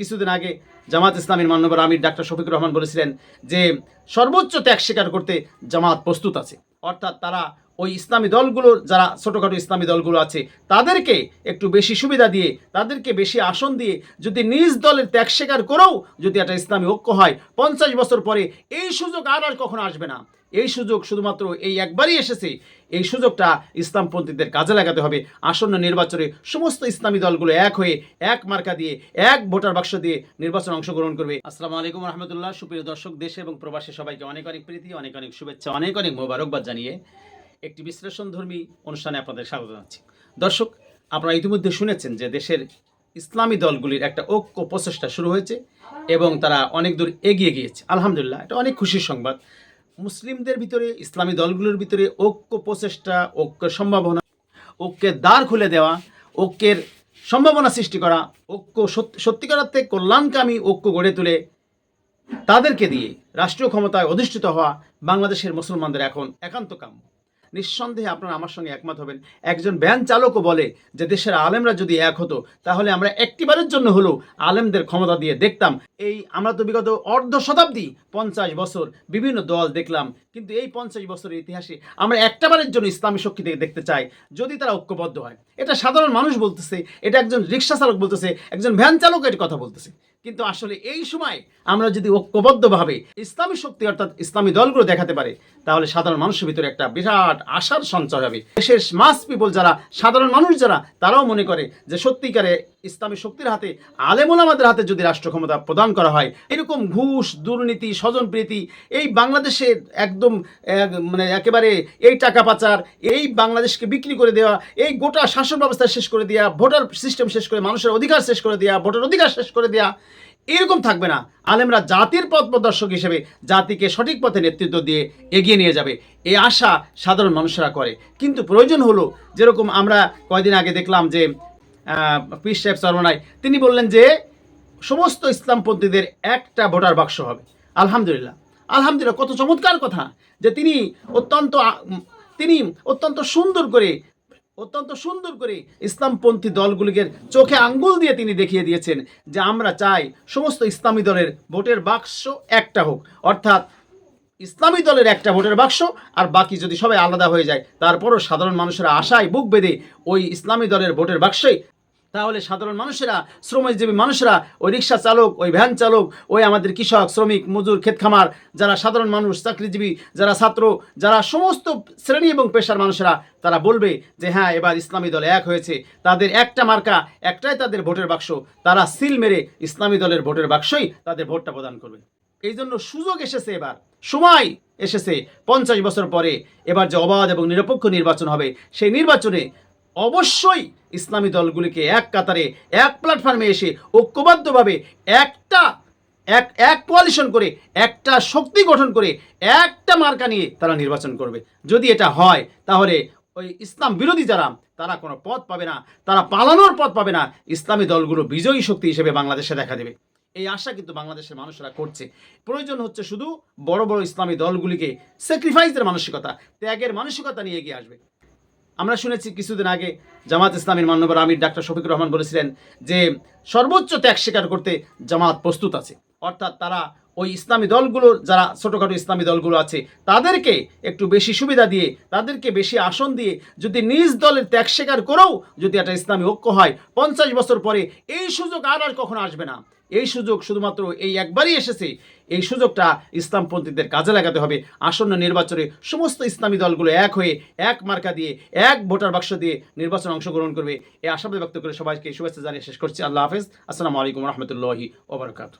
কিছুদিন আগে জামাত ইসলামীর মান্যবর আমির ডাক্তার শফিক রহমান বলেছিলেন যে সর্বোচ্চ ত্যাগ স্বীকার করতে জামাত প্রস্তুত আছে। অর্থাৎ তারা ওই ইসলামী দলগুলোর, যারা ছোটোখাটো ইসলামী দলগুলো আছে, তাদেরকে একটু বেশি সুবিধা দিয়ে, তাদেরকে বেশি আসন দিয়ে, যদি নিজ দলের ত্যাগ স্বীকার করেও যদি একটা ইসলামী ঐক্য হয়, পঞ্চাশ বছর পরে এই সুযোগ আর আর কখনো আসবে না। এই সুযোগ শুধুমাত্র এই একবারই এসেছে। এই সুযোগটা ইসলামপন্থীদের কাজে লাগাতে হবে। আসন্ন নির্বাচনে সমস্ত ইসলামী দলগুলো এক হয়ে এক মার্কা দিয়ে, এক ভোটার বাক্স দিয়ে নির্বাচনে অংশগ্রহণ করবে। আসসালামু আলাইকুম রহমতুল্লাহ। সুপ্রিয় দর্শক, দেশে এবং প্রবাসী সবাইকে অনেক অনেক প্রীতি, অনেক অনেক শুভেচ্ছা, অনেক অনেক মোবারকবাদ জানিয়ে একটি বিশ্লেষণধর্মী অনুষ্ঠানে আপনাদের স্বাগত জানাচ্ছি। দর্শক, আপনারা ইতিমধ্যে শুনেছেন যে দেশের ইসলামী দলগুলির একটা ঐক্য প্রচেষ্টা শুরু হয়েছে এবং তারা অনেক দূর এগিয়ে গিয়েছে। আলহামদুলিল্লাহ, এটা অনেক খুশির সংবাদ। মুসলিমদের ভিতরে, ইসলামী দলগুলোর ভিতরে ঐক্য প্রচেষ্টা, ঐক্যের সম্ভাবনা, ঐক্যের দ্বার খুলে দেওয়া, ঐক্যের সম্ভাবনা সৃষ্টি করা, ঐক্য সত্যি- সত্যিকার অর্থে কল্যাণকামী ঐক্য গড়ে তুলে তাদেরকে দিয়ে রাষ্ট্রীয় ক্ষমতায় অধিষ্ঠিত হওয়া বাংলাদেশের মুসলমানদের এখন একান্ত কাম্য। নিঃসন্দেহে আপনারা আমার সঙ্গে একমত হবেন। একজন ভ্যান চালকও বলে যে, দেশের আলেমরা যদি এক হতো, তাহলে আমরা একটিবারের জন্য হলেও আলেমদের ক্ষমতা দিয়ে দেখতাম। এই আমরা তো বিগত অর্ধ শতাব্দী, পঞ্চাশ বছর বিভিন্ন দল দেখলাম, কিন্তু এই পঞ্চাশ বছরের ইতিহাসে আমরা একটাবারের জন্য ইসলামী শক্তি থেকে দেখতে চাই, যদি তারা ঐক্যবদ্ধ হয়। এটা সাধারণ মানুষ বলতেছে, এটা একজন রিক্সা চালক বলতেছে, একজন ভ্যান চালক এর কথা বলতেছে। কিন্তু আসলে এই সময় আমরা যদি ঐক্যবদ্ধভাবে ইসলামী শক্তি অর্থাৎ ইসলামী দলগুলো দেখাতে পারে, তাহলে সাধারণ মানুষের ভিতরে একটা বিরাট আশার সঞ্চয় হবে। দেশের মাস পিপল যারা, সাধারণ মানুষ যারা, তারাও মনে করে যে সত্যিকারে ইসলামী শক্তির হাতে আলেমুলামাদের হাতে যদি রাষ্ট্র ক্ষমতা প্রদান করা হয়, এরকম ঘুষ, দুর্নীতি স্বজনপ্রীতি এই বাংলাদেশের একদম মানে একেবারে এই টাকা পাচার, এই বাংলাদেশকে বিক্রি করে দেওয়া, এই গোটা শাসন ব্যবস্থা শেষ করে দেওয়া ভোটার সিস্টেম শেষ করে, মানুষের অধিকার শেষ করে দেওয়া ভোটার অধিকার শেষ করে দেওয়া এরকম থাকবে না। আলেমরা জাতির পথ প্রদর্শক হিসেবে জাতিকে সঠিক পথে নেতৃত্ব দিয়ে এগিয়ে নিয়ে যাবে। এই আশা সাধারণ মানুষেরা করে। কিন্তু প্রয়োজন হলো, যেরকম আমরা কয়দিন আগে দেখলাম যে পিস সাহেব সরমনাই তিনি বললেন যে সমস্ত ইসলামপন্থীদের একটা ভোটার বাক্স হবে। আলহামদুলিল্লাহ। আলহামদুলিল্লাহ, কত চমৎকার কথা যে তিনি অত্যন্ত তিনি অত্যন্ত সুন্দর করে, অত্যন্ত সুন্দর করে ইসলামপন্থী দলগুলিকে চোখে আঙ্গুল দিয়ে তিনি দেখিয়ে দিয়েছেন যে আমরা চাই সমস্ত ইসলামী দলের ভোটের বাক্স একটা হোক। অর্থাৎ ইসলামী দলের একটা ভোটের বাক্স আর বাকি যদি সবাই আলাদা হয়ে যায়, তারপরও সাধারণ মানুষের আশায় বুক বেঁধে ওই ইসলামী দলের ভোটের বাক্সই তাহলে সাধারণ মানুষেরা, শ্রমজীবী মানুষরা, ওই রিক্সা চালক, ওই ভ্যান চালক, ওই আমাদের কৃষক, শ্রমিক, মজুর, ক্ষেত খামার, যারা সাধারণ মানুষ, চাকরিজীবী, যারা ছাত্র, যারা সমস্ত শ্রেণি এবং পেশার মানুষেরা, তারা বলবে যে হ্যাঁ এবার ইসলামী দল এক হয়েছে। তাদের একটা মার্কা, একটাই তাদের ভোটের বাক্স। তারা সিল মেরে ইসলামী দলের ভোটের বাক্সই তাদের ভোটটা প্রদান করবে। এই জন্য সুযোগ এসেছে এবার। সময় এসেছে। পঞ্চাশ বছর পরে এবার যে অবাধ এবং নিরপেক্ষ নির্বাচন হবে, সেই নির্বাচনে অবশ্যই ইসলামী দলগুলিকে এক কাতারে, এক প্ল্যাটফর্মে এসে ঐক্যবদ্ধভাবে একটা, এক এক কোয়ালিশন করে, একটা শক্তি গঠন করে, একটা মার্কা নিয়ে তারা নির্বাচন করবে। যদি এটা হয়, তাহলে ওই ইসলাম বিরোধী যারা, তারা কোনো পথ পাবে না, তারা পালানোর পথ পাবে না। ইসলামী দলগুলো বিজয়ী শক্তি হিসেবে বাংলাদেশে দেখা দেবে। এই আশা কিন্তু বাংলাদেশের মানুষরা করছে। প্রয়োজন হচ্ছে শুধু বড় বড় ইসলামী দলগুলিকে স্যাক্রিফাইসের মানসিকতা, ত্যাগের মানসিকতা নিয়ে এগিয়ে আসবে। আমরা শুনেছি কিছুদিন আগে জামাত ইসলামীর মান্যবর আমির ডাক্তার শফিকুর রহমান বলেছিলেন যে সর্বোচ্চ ত্যাগ স্বীকার করতে জামাত প্রস্তুত আছে। অর্থাৎ তারা ওই ইসলামী দলগুলোর যারা ছোটোখাটো ইসলামী দলগুলো আছে, তাদেরকে একটু বেশি সুবিধা দিয়ে, তাদেরকে বেশি আসন দিয়ে যদি নিজ দলের ত্যাগ স্বীকার করেও যদি একটা ইসলামী ঐক্য হয়, পঞ্চাশ বছর পরে এই সুযোগ আর আর কখনো আসবে না। এই সুযোগ শুধুমাত্র এই একবারই এসেছে। এই সুযোগটা ইসলামপন্থীদের কাজে লাগাতে হবে। আসন্ন নির্বাচনে সমস্ত ইসলামী দলগুলো এক হয়ে এক মার্কা দিয়ে, এক ভোটার বাক্স দিয়ে নির্বাচন অংশগ্রহণ করবে। এই আশাবাদ ব্যক্ত করে সবাইকে শুভেচ্ছা জানিয়ে শেষ করছি। আল্লাহ হাফেজ। আসসালামু আলাইকুম রহমতুল্লাহি ওবরকাত